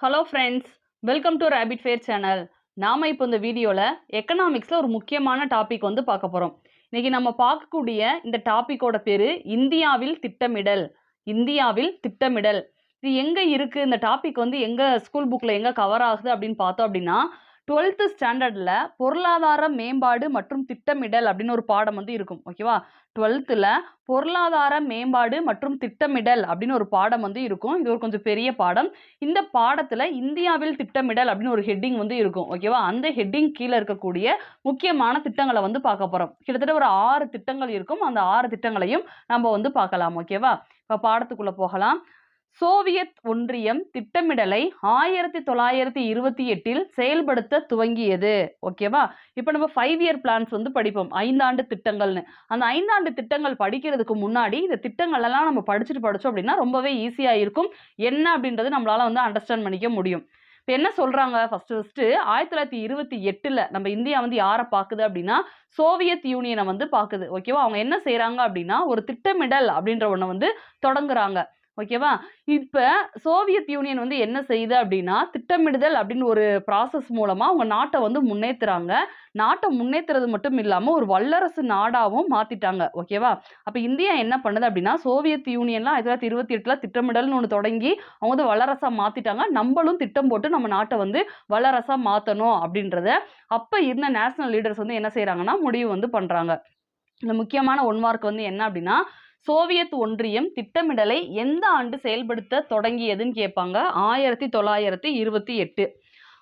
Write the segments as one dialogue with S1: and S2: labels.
S1: Hello friends welcome to rapid fire channel நாம் இப்போ இந்த வீடியோவில் எக்கனாமிக்ஸில் ஒரு முக்கியமான டாபிக் வந்து பார்க்க போகிறோம் இன்றைக்கி நம்ம பார்க்கக்கூடிய இந்த டாப்பிக்கோட பேர் இந்தியாவில் திட்டமிடல். இந்தியாவில் திட்டமிடல். இது எங்கே இருக்குது இந்த டாபிக் வந்து எங்கே ஸ்கூல் புக்கில் எங்கே கவர் ஆகுது அப்படின்னு பார்த்தோம் அப்படின்னா டுவெல்த்து ஸ்டாண்டர்டில் பொருளாதார மேம்பாடு மற்றும் திட்டமிடல் அப்படின்னு ஒரு பாடம் வந்து இருக்கும் ஓகேவா டுவெல்த்தில் பொருளாதார மேம்பாடு மற்றும் திட்டமிடல் அப்படின்னு ஒரு பாடம் வந்து இருக்கும். இது ஒரு கொஞ்சம் பெரிய பாடம். இந்த பாடத்தில் இந்தியாவில் திட்டமிடல் அப்படின்னு ஒரு ஹெட்டிங் வந்து இருக்கும் ஓகேவா அந்த ஹெட்டிங் கீழே இருக்கக்கூடிய முக்கியமான திட்டங்களை வந்து பார்க்க போகிறோம் கிட்டத்தட்ட ஒரு ஆறு திட்டங்கள் இருக்கும். அந்த ஆறு திட்டங்களையும் நம்ம வந்து பார்க்கலாம் ஓகேவா இப்போ பாடத்துக்குள்ளே போகலாம். சோவியத் ஒன்றியம் திட்டமிடலை ஆயிரத்தி தொள்ளாயிரத்தி இருபத்தி எட்டில் செயல்படுத்த துவங்கியது. ஓகேவா இப்போ நம்ம ஃபைவ் இயர் பிளான்ஸ் வந்து படிப்போம். ஐந்தாண்டு திட்டங்கள்னு. அந்த ஐந்தாண்டு திட்டங்கள் படிக்கிறதுக்கு முன்னாடி இந்த திட்டங்கள் எல்லாம் நம்ம படிச்சுட்டு படித்தோம் அப்படின்னா ரொம்பவே ஈஸியாக இருக்கும். என்ன அப்படின்றது நம்மளால வந்து அண்டர்ஸ்டாண்ட் பண்ணிக்க முடியும். இப்போ என்ன சொல்கிறாங்க ஃபஸ்ட்டு ஃபஸ்ட்டு ஆயிரத்தி தொள்ளாயிரத்தி இருபத்தி எட்டில் நம்ம இந்தியா வந்து யாரை பார்க்குது அப்படின்னா சோவியத் யூனியனை வந்து பார்க்குது. ஓகேவா அவங்க என்ன செய்கிறாங்க அப்படின்னா ஒரு திட்டமிடல் அப்படின்ற ஒன்றை வந்து தொடங்குறாங்க. ஓகேவா? இப்போ சோவியத் யூனியன் வந்து என்ன செய்யுது அப்படின்னா திட்டமிடுதல் அப்படின்னு ஒரு ப்ராசஸ் மூலமாக அவங்க நாட்டை வந்து முன்னேற்றுறாங்க நாட்டை முன்னேற்றுறது மட்டும் இல்லாமல் ஒரு வல்லரசு நாடாகவும் மாற்றிட்டாங்க ஓகேவா? அப்போ இந்தியா என்ன பண்ணுது அப்படின்னா சோவியத் யூனியன்லாம் ஆயிரத்தி தொள்ளாயிரத்தி இருபத்தி எட்டில் திட்டமிடல்னு ஒன்று தொடங்கி அவங்க வந்து வல்லரசாக மாற்றிட்டாங்க நம்மளும் திட்டம் போட்டு நம்ம நாட்டை வந்து வல்லரசாக மாற்றணும் அப்படின்றத அப்போ இருந்த நேஷனல் லீடர்ஸ் வந்து என்ன செய்கிறாங்கன்னா முடிவு வந்து பண்ணுறாங்க இந்த முக்கியமான ஒன் மார்க் வந்து என்ன அப்படின்னா சோவியத் ஒன்றியம் திட்டமிடலை எந்த ஆண்டு செயல்படுத்த தொடங்கியதுன்னு கேட்பாங்க. ஆயிரத்தி தொள்ளாயிரத்தி இருபத்தி எட்டு.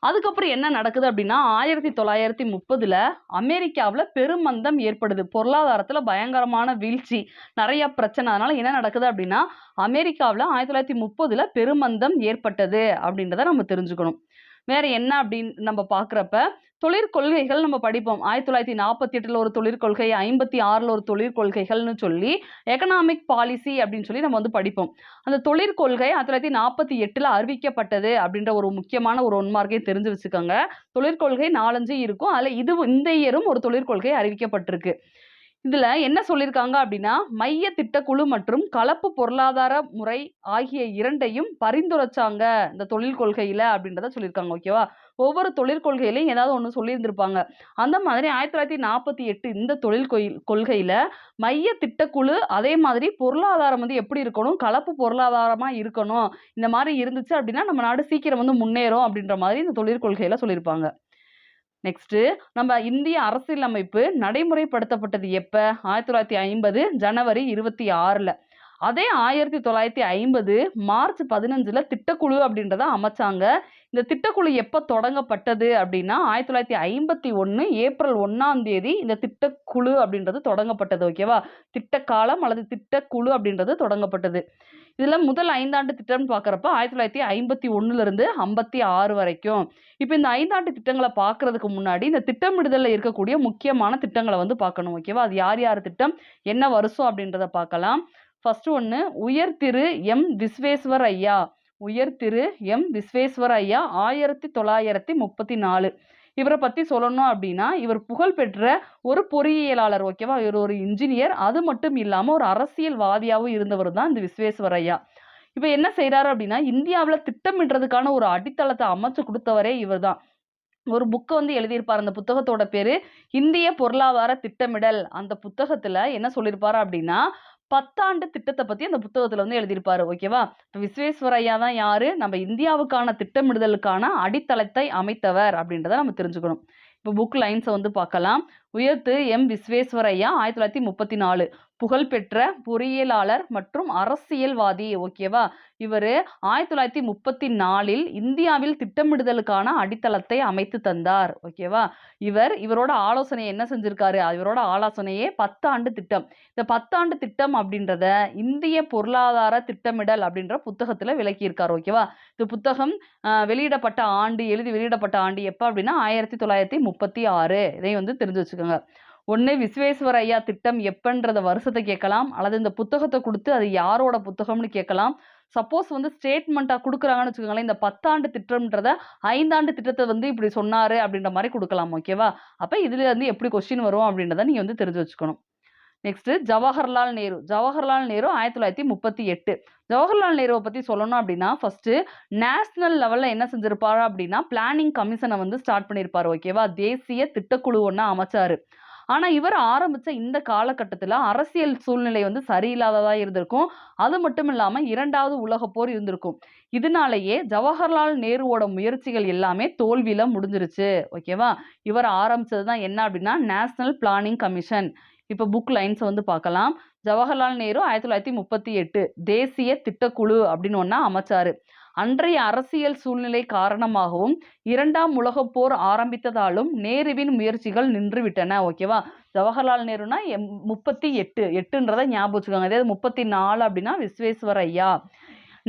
S1: அதுக்கப்புறம் என்ன நடக்குது அப்படின்னா ஆயிரத்தி தொள்ளாயிரத்தி முப்பதுல அமெரிக்காவில் பெருமந்தம் ஏற்படுது. பொருளாதாரத்தில் பயங்கரமான வீழ்ச்சி நிறைய பிரச்சனை. அதனால என்ன நடக்குது அப்படின்னா அமெரிக்காவில் ஆயிரத்தி தொள்ளாயிரத்தி முப்பதுல பெருமந்தம் ஏற்பட்டது அப்படின்றத நம்ம தெரிஞ்சுக்கணும். வேற என்ன அப்படின்னு நம்ம பார்க்குறப்ப தொழிற்கொள்கைகள் நம்ம படிப்போம். ஆயிரத்தி தொள்ளாயிரத்தி நாற்பத்தி எட்டில் ஒரு தொழிற்கொள்கை ஐம்பத்தி ஆறில் ஒரு தொழிற்கொள்கைகள்னு சொல்லி எக்கனாமிக் பாலிசி அப்படின்னு சொல்லி நம்ம வந்து படிப்போம். அந்த தொழிற்கொள்கை ஆயிரத்தி தொள்ளாயிரத்தி நாற்பத்தி எட்டில் அறிவிக்கப்பட்டது அப்படின்ற ஒரு முக்கியமான ஒரு ஒன்மார்க்கை தெரிஞ்சு வச்சுக்கோங்க. தொழிற்கொள்கை நாலஞ்சு இருக்கும். அதில் இது இந்த இயரும் ஒரு தொழிற்கொள்கை அறிவிக்கப்பட்டிருக்கு. இதில் என்ன சொல்லியிருக்காங்க அப்படின்னா மைய திட்டக்குழு மற்றும் கலப்பு பொருளாதார முறை ஆகிய இரண்டையும் பரிந்துரைச்சாங்க இந்த தொழில் கொள்கையில் அப்படின்றத சொல்லியிருக்காங்க ஓகேவா ஒவ்வொரு தொழிற்கொள்கையிலையும் ஏதாவது ஒன்று சொல்லியிருந்திருப்பாங்க. அந்த மாதிரி ஆயிரத்தி தொள்ளாயிரத்தி நாற்பத்தி எட்டு இந்த தொழில் கொள்கையில் மைய திட்டக்குழு அதே மாதிரி பொருளாதாரம் வந்து எப்படி இருக்கணும் கலப்பு பொருளாதாரமாக இருக்கணும் இந்த மாதிரி இருந்துச்சு அப்படின்னா நம்ம நாடு சீக்கிரம் வந்து முன்னேறும் அப்படின்ற மாதிரி இந்த தொழிற்கொள்கையில் சொல்லியிருப்பாங்க. நெக்ஸ்ட்டு நம்ம இந்திய அரசியலமைப்பு நடைமுறைப்படுத்தப்பட்டது எப்போ? ஆயிரத்தி தொள்ளாயிரத்தி ஐம்பது ஜனவரி இருபத்தி ஆறில். அதே ஆயிரத்தி தொள்ளாயிரத்தி ஐம்பது மார்ச் பதினஞ்சில் திட்டக்குழு அப்படின்றத அமைச்சாங்க. இந்த திட்டக்குழு எப்போ தொடங்கப்பட்டது அப்படின்னா ஆயிரத்தி தொள்ளாயிரத்தி ஐம்பத்தி ஒன்று ஏப்ரல் ஒன்றாம் தேதி இந்த திட்டக்குழு அப்படின்றது தொடங்கப்பட்டது ஓகேவா திட்டக்காலம் அல்லது திட்டக்குழு அப்படின்றது தொடங்கப்பட்டது. இதில் முதல் ஐந்தாண்டு திட்டம்னு பார்க்குறப்ப ஆயிரத்தி தொள்ளாயிரத்தி ஐம்பத்தி ஒன்றுலேருந்து ஐம்பத்தி ஆறு வரைக்கும். இப்போ இந்த ஐந்தாண்டு திட்டங்களை பார்க்குறதுக்கு முன்னாடி இந்த திட்டமிடுதலில் இருக்கக்கூடிய முக்கியமான திட்டங்களை வந்து பார்க்கணும் ஓகேவா அது யார் யார் திட்டம்? என்ன வருஷம் அப்படின்றத பார்க்கலாம் ஃபர்ஸ்ட் ஒன்று உயர் திரு எம் விஸ்வேஸ்வர் ஐயா. உயர் திரு எம் விஸ்வேஸ்வர் ஐயா ஆயிரத்தி தொள்ளாயிரத்தி முப்பத்தி நாலு. இவரை பற்றி சொல்லணும் அப்படின்னா இவர் புகழ்பெற்ற ஒரு பொறியியலாளர் ஓகேவா இவர் ஒரு இன்ஜினியர் அது மட்டும் இல்லாமல் ஒரு அரசியல்வாதியாகவும் இருந்தவர் தான் இந்த விஸ்வேஸ்வரையா இப்போ என்ன செய்கிறாரு அப்படின்னா இந்தியாவில் திட்டமிடுறதுக்கான ஒரு அடித்தளத்தை அமைச்சு கொடுத்தவரே இவர் தான். ஒரு புக்கை வந்து எழுதியிருப்பார். அந்த புத்தகத்தோட பேர் இந்திய பொருளாதார திட்டமிடல் அந்த புத்தகத்தில் என்ன சொல்லியிருப்பாரு அப்படின்னா பத்தாண்டு திட்டத்தை பற்றி அந்த புத்தகத்தில் வந்து எழுதியிருப்பாரு ஓகேவா? இப்போ விஸ்வேஸ்வரையா தான் யாரு? நம்ம இந்தியாவுக்கான திட்டமிடுதலுக்கான அடித்தளத்தை அமைத்தவர் அப்படின்றத நம்ம தெரிஞ்சுக்கணும். இப்போ புக் லைன்ஸை வந்து பார்க்கலாம். உயர்த்து எம். விஸ்வேஸ்வரையா ஆயிரத்தி தொள்ளாயிரத்தி முப்பத்தி நாலு. புகழ்பெற்ற பொறியியலாளர் மற்றும் அரசியல்வாதி. ஓகேவா இவர் ஆயிரத்தி தொள்ளாயிரத்தி முப்பத்தி நாலில் இந்தியாவில் திட்டமிடுதலுக்கான அடித்தளத்தை அமைத்து தந்தார். ஓகேவா இவர் இவரோட ஆலோசனையை என்ன செஞ்சிருக்காரு? இவரோட ஆலோசனையே பத்தாண்டு திட்டம். இந்த பத்தாண்டு திட்டம் அப்படின்றத இந்திய பொருளாதார திட்டமிடல் அப்படின்ற புத்தகத்தில் விளக்கியிருக்கார். ஓகேவா இந்த புத்தகம் வெளியிடப்பட்ட ஆண்டு எழுதி வெளியிடப்பட்ட ஆண்டு எப்போ அப்படின்னா ஆயிரத்தி தொள்ளாயிரத்தி முப்பத்தி ஆறு. இதை வந்து தெரிஞ்சு வச்சுக்கோங்க. ஒன்று விஸ்வேஸ்வர ஐயா திட்டம் எப்பன்றத வருஷத்தை கேட்கலாம் அல்லது இந்த புத்தகத்தை கொடுத்து அது யாரோட புத்தகம்னு கேட்கலாம். சப்போஸ் வந்து ஸ்டேட்மெண்ட்டாக கொடுக்குறாங்கன்னு வச்சுக்கோங்களேன் இந்த பத்தாண்டு திட்டம்ன்றத ஐந்தாண்டு திட்டத்தை வந்து இப்படி சொன்னார் அப்படின்ற மாதிரி கொடுக்கலாம் ஓகேவா? அப்போ இதுலேருந்து எப்படி கொஸ்டின் வரும் அப்படின்றத நீங்கள் வந்து தெரிஞ்சு வச்சுக்கணும். நெக்ஸ்ட் ஜவஹர்லால் நேரு. ஜவஹர்லால் நேரு ஆயிரத்தி தொள்ளாயிரத்தி முப்பத்தி எட்டு. ஜவஹர்லால் நேருவை பற்றி சொல்லணும் அப்படின்னா ஃபர்ஸ்ட் நேஷனல் லெவலில் என்ன செஞ்சிருப்பாரு அப்படின்னா பிளானிங் கமிஷனை வந்து ஸ்டார்ட் பண்ணியிருப்பாரு ஓகேவா தேசிய திட்டக்குழு ஒன்று அமைச்சாரு. ஆனால் இவர் ஆரம்பித்த இந்த காலகட்டத்தில் அரசியல் சூழ்நிலை வந்து சரியில்லாததாக இருந்திருக்கும். அது மட்டும் இல்லாமல் இரண்டாவது உலகப் போர் இருந்திருக்கும். இதனாலேயே ஜவஹர்லால் நேருவோட முயற்சிகள் எல்லாமே தோல்வியில் முடிஞ்சிருச்சு ஓகேவா இவர் ஆரம்பித்தது தான் என்ன அப்படின்னா நேஷனல் பிளானிங் கமிஷன் இப்போ புக் லைன்ஸ் வந்து பார்க்கலாம். ஜவஹர்லால் நேரு ஆயிரத்தி தொள்ளாயிரத்தி முப்பத்தி எட்டு தேசிய திட்டக்குழு அப்படின்னு ஒன்றா அமைச்சாரு. அன்றைய அரசியல் சூழ்நிலை காரணமாகவும் இரண்டாம் உலகப் போர் ஆரம்பித்ததாலும் நேருவின் முயற்சிகள் நின்றுவிட்டன ஓகேவா ஜவஹர்லால் நேருனா எம் முப்பத்தி எட்டு எட்டுன்றதை ஞாபகம் வச்சுக்கோங்க. அதாவது முப்பத்தி நாலு அப்படின்னா விஸ்வேஸ்வர் ஐயா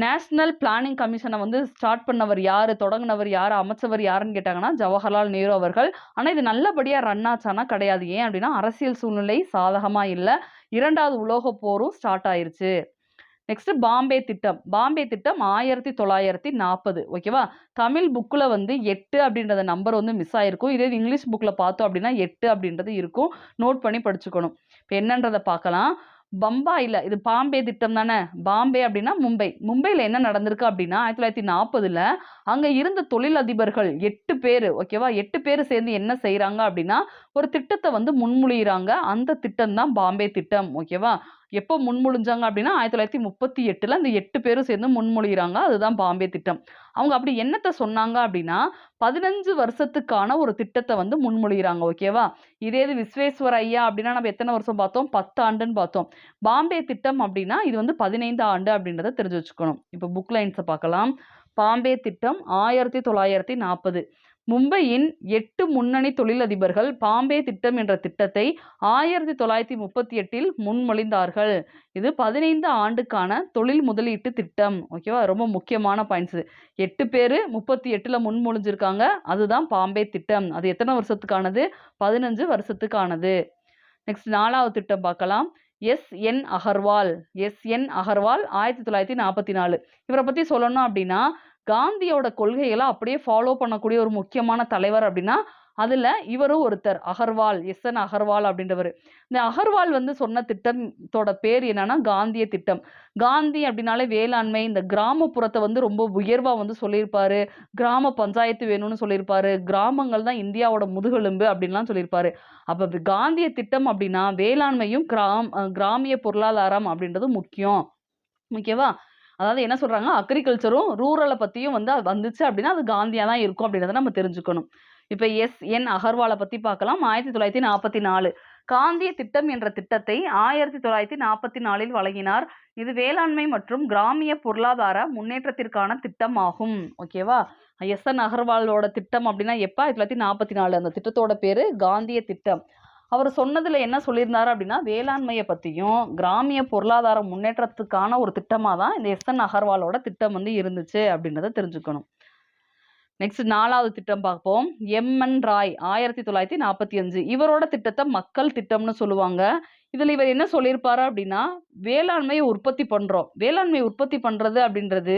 S1: நேஷனல் பிளானிங் கமிஷனை வந்து ஸ்டார்ட் பண்ணவர் யார்? தொடங்கினவர் யார்? அமைச்சவர் யாருன்னு கேட்டாங்கன்னா ஜவஹர்லால் நேரு அவர்கள். ஆனால் இது நல்லபடியாக ரன் ஆச்சானா கிடையாது. ஏன் அப்படின்னா அரசியல் சூழ்நிலை சாதகமாக இல்லை. இரண்டாவது உலகப் போரும் ஸ்டார்ட் ஆயிருச்சு. நெக்ஸ்ட் பாம்பே திட்டம். பாம்பே திட்டம் ஆயிரத்தி தொள்ளாயிரத்தி நாற்பது ஓகேவா தமிழ் புக்கில் வந்து எட்டு அப்படின்றத நம்பர் வந்து மிஸ் ஆயிருக்கும். இதே இங்கிலீஷ் புக்கில் பார்த்தோம் அப்படின்னா எட்டு அப்படின்றது இருக்கும். நோட் பண்ணி படிச்சுக்கணும். இப்போ என்னன்றதை பார்க்கலாம். பம்பாயில் இது பாம்பே திட்டம் தானே? பாம்பே அப்படின்னா மும்பை. மும்பையில் என்ன நடந்திருக்கு அப்படின்னா ஆயிரத்தி தொள்ளாயிரத்தி நாற்பதில் அங்கே இருந்த தொழிலதிபர்கள் எட்டு பேர் ஓகேவா எட்டு பேர் சேர்ந்து என்ன செய்கிறாங்க அப்படின்னா ஒரு திட்டத்தை வந்து முன்மொழிகிறாங்க அந்த திட்டம் தான் பாம்பே திட்டம் ஓகேவா எப்போ முன்மொழிஞ்சாங்க அப்படின்னா ஆயிரத்தி தொள்ளாயிரத்தி முப்பத்தி எட்டில் அந்த எட்டு பேரும் சேர்ந்து முன்மொழிகிறாங்க. அதுதான் பாம்பே திட்டம். அவங்க அப்படி என்னத்தை சொன்னாங்க அப்படின்னா பதினஞ்சு வருஷத்துக்கான ஒரு திட்டத்தை வந்து முன்மொழிகிறாங்க ஓகேவா இதே இது விஸ்வேஸ்வர் ஐயா அப்படின்னா நம்ம எத்தனை வருஷம் பார்த்தோம்? பத்து ஆண்டுன்னு பார்த்தோம். பாம்பே திட்டம் அப்படின்னா இது வந்து பதினைந்து ஆண்டு அப்படின்றத தெரிஞ்சு வச்சுக்கணும். இப்போ புக் லைன்ஸை பார்க்கலாம். பாம்பே திட்டம் ஆயிரத்தி தொள்ளாயிரத்தி நாற்பது மும்பையின் எட்டு முன்னணி தொழிலதிபர்கள் பாம்பே திட்டம் என்ற திட்டத்தை ஆயிரத்தி தொள்ளாயிரத்தி முப்பத்தி எட்டில் முன்மொழிந்தார்கள். இது பதினைந்து ஆண்டுக்கான தொழில் முதலீட்டு திட்டம். ஓகேவா ரொம்ப முக்கியமான பாயிண்ட்ஸ் எட்டு பேர் முப்பத்தி எட்டில் முன்மொழிஞ்சிருக்காங்க. அதுதான் பாம்பே திட்டம். அது எத்தனை வருஷத்துக்கானது? பதினஞ்சு வருஷத்துக்கானது. நெக்ஸ்ட் நாலாவது திட்டம் பார்க்கலாம். S N Agarwal S N Agarwal ஆயிரத்தி தொள்ளாயிரத்தி நாற்பத்தி நாலு. இவரை பற்றி சொல்லணும் அப்படின்னா காந்தியோட கொள்கைகளை அப்படியே ஃபாலோ பண்ணக்கூடிய ஒரு முக்கியமான தலைவர் அப்படின்னா அதில் இவரும் ஒருத்தர் அகர்வால் எஸ் என் அகர்வால் அப்படின்றவர். இந்த அகர்வால் வந்து சொன்ன திட்டத்தோட பேர் என்னன்னா காந்திய திட்டம். காந்தி அப்படின்னாலே வேளாண்மை இந்த கிராமப்புறத்தை வந்து ரொம்ப உயர்வாக வந்து சொல்லியிருப்பாரு. கிராம பஞ்சாயத்து வேணும்னு சொல்லியிருப்பாரு. கிராமங்கள் தான் இந்தியாவோட முதுகெலும்பு அப்படின்லாம் சொல்லியிருப்பாரு. அப்போ காந்திய திட்டம் அப்படின்னா வேளாண்மையும் கிராம் கிராமிய பொருளாதாரம் அப்படின்றது முக்கியம். ஓகேவா? அதாவது என்ன சொல்கிறாங்க அக்ரிகல்ச்சரும் ரூரலை பற்றியும் வந்து அது வந்துச்சு அப்படின்னா அது காந்தியாக தான் இருக்கும் அப்படின்றத நம்ம தெரிஞ்சுக்கணும். இப்போ எஸ். என். அகர்வாலை பற்றி பார்க்கலாம். ஆயிரத்தி தொள்ளாயிரத்தி நாற்பத்தி நாலு. காந்திய திட்டம் என்ற திட்டத்தை ஆயிரத்தி தொள்ளாயிரத்தி நாற்பத்தி நாலில் வழங்கினார். இது வேளாண்மை மற்றும் கிராமிய பொருளாதார முன்னேற்றத்திற்கான திட்டம் ஆகும் ஓகேவா எஸ். என். அகர்வாலோட திட்டம் அப்படின்னா எப்போ? ஆயிரத்தி தொள்ளாயிரத்தி நாற்பத்தி நாலு. அந்த திட்டத்தோட பேர் காந்திய திட்டம். அவர் சொன்னதில் என்ன சொல்லியிருந்தார் அப்படின்னா வேளாண்மையை பற்றியும் கிராமிய பொருளாதார முன்னேற்றத்துக்கான ஒரு திட்டமாக தான் இந்த எஸ்என் அகர்வாலோட திட்டம் வந்து இருந்துச்சு அப்படின்றத தெரிஞ்சுக்கணும். நெக்ஸ்ட் நாலாவது திட்டம் பார்ப்போம். எம்என் ராய் ஆயிரத்தி தொள்ளாயிரத்தி நாற்பத்தி அஞ்சு. இவரோட திட்டத்தை மக்கள் திட்டம்னு சொல்லுவாங்க. இதில் இவர் என்ன சொல்லியிருப்பாரு அப்படின்னா வேளாண்மையை உற்பத்தி பண்ணுறோம் வேளாண்மை உற்பத்தி பண்ணுறது அப்படின்றது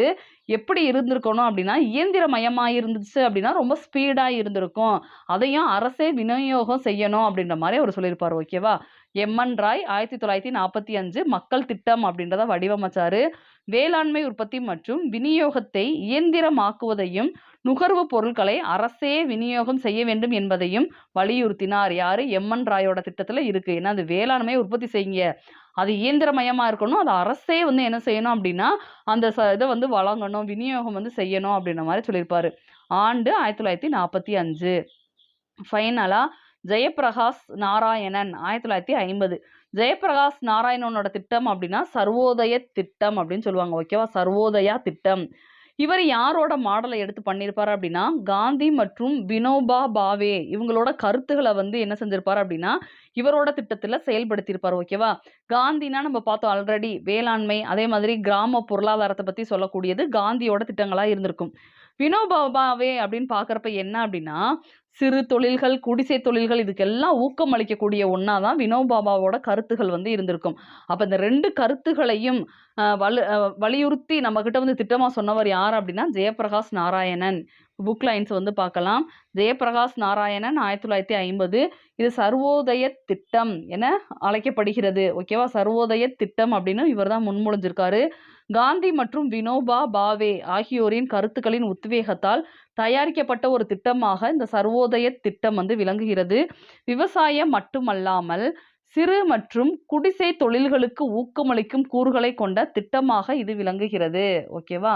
S1: எப்படி இருந்திருக்கணும் அப்படின்னா இயந்திரமயமாக இருந்துச்சு அப்படின்னா ரொம்ப ஸ்பீடாக இருந்திருக்கும். அதையும் அரசே விநியோகம் செய்யணும் அப்படின்ற மாதிரி அவர் சொல்லியிருப்பார் ஓகேவா எம்என் ராய் ஆயிரத்தி தொள்ளாயிரத்தி நாற்பத்தி அஞ்சு மக்கள் திட்டம் அப்படின்றத வடிவமைச்சாரு. வேளாண்மை உற்பத்தி மற்றும் விநியோகத்தை இயந்திரமாக்குவதையும் நுகர்வு பொருட்களை அரசே விநியோகம் செய்ய வேண்டும் என்பதையும் வலியுறுத்தினார். யாரு? எம்என் ராயோட திட்டத்தில் இருக்கு. ஏன்னா அது வேளாண்மையை உற்பத்தி செய்யுங்க. அது இயந்திரமயமாக இருக்கணும். அது அரசே வந்து என்ன செய்யணும் அப்படின்னா அந்த ச இதை வந்து வழங்கணும் விநியோகம் வந்து செய்யணும் அப்படின்ற மாதிரி சொல்லியிருப்பாரு. ஆண்டு ஆயிரத்தி தொள்ளாயிரத்தி நாற்பத்தி அஞ்சு. ஃபைனலா ஜெயப்பிரகாஷ் நாராயணன் ஆயிரத்தி தொள்ளாயிரத்தி ஐம்பது. ஜெயப்பிரகாஷ் நாராயணனோட திட்டம் அப்படின்னா சர்வோதய திட்டம் அப்படின்னு சொல்லுவாங்க. ஓகேவா? சர்வோதயா திட்டம். இவர் யாரோட மாடலை எடுத்து பண்ணியிருப்பாரு அப்படின்னா காந்தி மற்றும் வினோபா பாவே இவங்களோட கருத்துக்களை வந்து என்ன செஞ்சிருப்பாரு அப்படின்னா இவரோட திட்டத்தில் செயல்படுத்தியிருப்பார் ஓகேவா காந்தினா நம்ம பார்த்தோம் ஆல்ரெடி வேளாண்மை அதே மாதிரி கிராம பொருளாதாரத்தை பற்றி சொல்லக்கூடியது காந்தியோட திட்டங்களாக இருந்திருக்கும். வினோபா பாவே அப்படின்னு பார்க்குறப்ப என்ன அப்படின்னா சிறு தொழில்கள் குடிசை தொழில்கள் இதுக்கெல்லாம் ஊக்கம் அளிக்கக்கூடிய ஒன்றா தான் வினோபாபாவோட கருத்துகள் வந்து இருந்திருக்கும். அப்போ இந்த ரெண்டு கருத்துகளையும் அஹ், வலு அஹ், வலியுறுத்தி நம்மக்கிட்ட வந்து திட்டமாக சொன்னவர் யார் அப்படின்னா ஜெயப்பிரகாஷ் நாராயணன். புக் லைன்ஸ் வந்து பார்க்கலாம். ஜெயபிரகாஷ் நாராயணன் ஆயிரத்தி தொள்ளாயிரத்தி ஐம்பது. இது சர்வோதய திட்டம் என அழைக்கப்படுகிறது. ஓகேவா சர்வோதய திட்டம் அப்படின்னு இவர் தான் முன்மொழிஞ்சிருக்காரு. காந்தி மற்றும் வினோபா பாவே ஆகியோரின் கருத்துக்களின் உத்வேகத்தால் தயாரிக்கப்பட்ட ஒரு திட்டமாக இந்த சர்வோதய திட்டம் வந்து விளங்குகிறது. விவசாயம் மட்டுமல்லாமல் சிறு மற்றும் குடிசை தொழில்களுக்கு ஊக்கமளிக்கும் கூறுகளை கொண்ட திட்டமாக இது விளங்குகிறது. ஓகேவா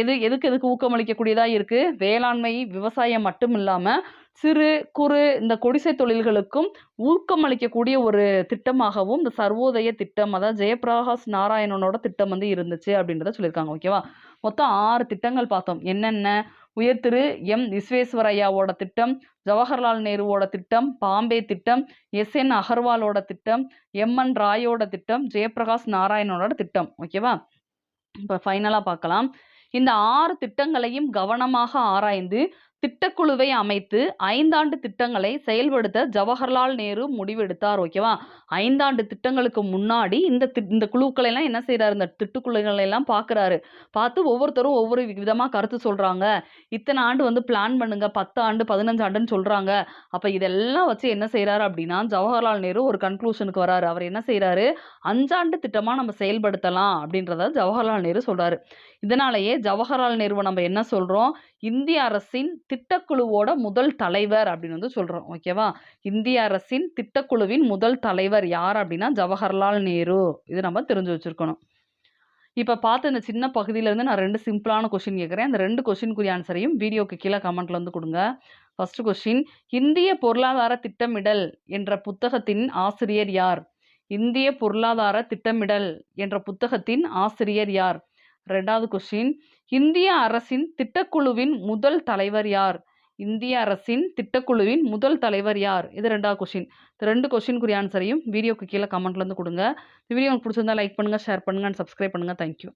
S1: எது எதுக்கு எதுக்கு ஊக்கமளிக்கக்கூடியதாக இருக்குது வேளாண்மை விவசாயம் மட்டும் இல்லாமல் சிறு குறு இந்த கொடிசை தொழில்களுக்கும் ஊக்கமளிக்கக்கூடிய ஒரு திட்டமாகவும் இந்த சர்வோதய திட்டம் அதாவது ஜெயபிரகாஷ் நாராயணனோட திட்டம் வந்து இருந்துச்சு அப்படின்றத சொல்லியிருக்காங்க ஓகேவா மொத்தம் ஆறு திட்டங்கள் பார்த்தோம். என்னென்ன? உயர் திரு எம். விஸ்வேஸ்வரையாவோட திட்டம் ஜவஹர்லால் நேருவோட திட்டம் பாம்பே திட்டம் எஸ். என். அகர்வாலோட திட்டம் எம். என். ராயோட திட்டம் ஜெயபிரகாஷ் நாராயணனோட திட்டம் ஓகேவா இப்போ ஃபைனலாக பார்க்கலாம். இந்த ஆறு திட்டங்களையும் கவனமாக ஆராய்ந்து திட்டக்குழுவை அமைத்து ஐந்தாண்டு திட்டங்களை செயல்படுத்த ஜவஹர்லால் நேரு முடிவெடுத்தார் ஓகேவா? ஐந்தாண்டு திட்டங்களுக்கு முன்னாடி இந்த இந்த குழுக்களை எல்லாம் என்ன செய்கிறாரு இந்த திட்டுக்குழுக்களை எல்லாம் பார்க்குறாரு பார்த்து ஒவ்வொருத்தரும் ஒவ்வொரு விதமாக கருத்து சொல்றாங்க. இத்தனை ஆண்டு வந்து பிளான் பண்ணுங்க பத்து ஆண்டு பதினஞ்சு ஆண்டுன்னு சொல்றாங்க. அப்ப இதெல்லாம் வச்சு என்ன செய்கிறாரு அப்படின்னா ஜவஹர்லால் நேரு ஒரு கன்க்ளூஷனுக்கு வராரு. அவர் என்ன செய்கிறாரு அஞ்சாண்டு திட்டமா நம்ம செயல்படுத்தலாம் அப்படின்றத ஜவஹர்லால் நேரு சொல்றாரு. இதனாலேயே ஜவஹர்லால் நேருவை நம்ம என்ன சொல்கிறோம் இந்திய அரசின் திட்டக்குழுவோட முதல் தலைவர் அப்படின்னு வந்து சொல்கிறோம் ஓகேவா இந்திய அரசின் திட்டக்குழுவின் முதல் தலைவர் யார் அப்படின்னா ஜவஹர்லால் நேரு. இது நம்ம தெரிஞ்சு வச்சிருக்கணும். இப்போ பார்த்து இந்த சின்ன பகுதியிலேருந்து நான் ரெண்டு சிம்பிளான கொஷின் கேட்குறேன். அந்த ரெண்டு கொஷினுக்குரிய ஆன்சரையும் வீடியோக்கு கீழே கமெண்ட்டில் வந்து கொடுங்க. ஃபஸ்ட்டு கொஷின் இந்திய பொருளாதார திட்டமிடல் என்ற புத்தகத்தின் ஆசிரியர் யார்? இந்திய பொருளாதார திட்டமிடல் என்ற புத்தகத்தின் ஆசிரியர் யார்? ரெண்டாவது கொஷின் இந்திய அரசின் திட்டக்குழுவின் முதல் தலைவர் யார்? இந்திய அரசின் திட்டக்குழுவின் முதல் தலைவர் யார்? இது ரெண்டாவது கொஷின் இந்த ரெண்டு கொஷினுக்குரிய ஆன்சரையும் வீடியோக்கு கீழே கமெண்ட்லேருந்து கொடுங்க. இந்த வீடியோ உங்களுக்கு பிடிச்சிருந்தா லைக் பண்ணுங்க ஷேர் பண்ணுங்கள் அண்ட் சப்ஸ்கிரைப் பண்ணுங்கள் தேங்க்யூ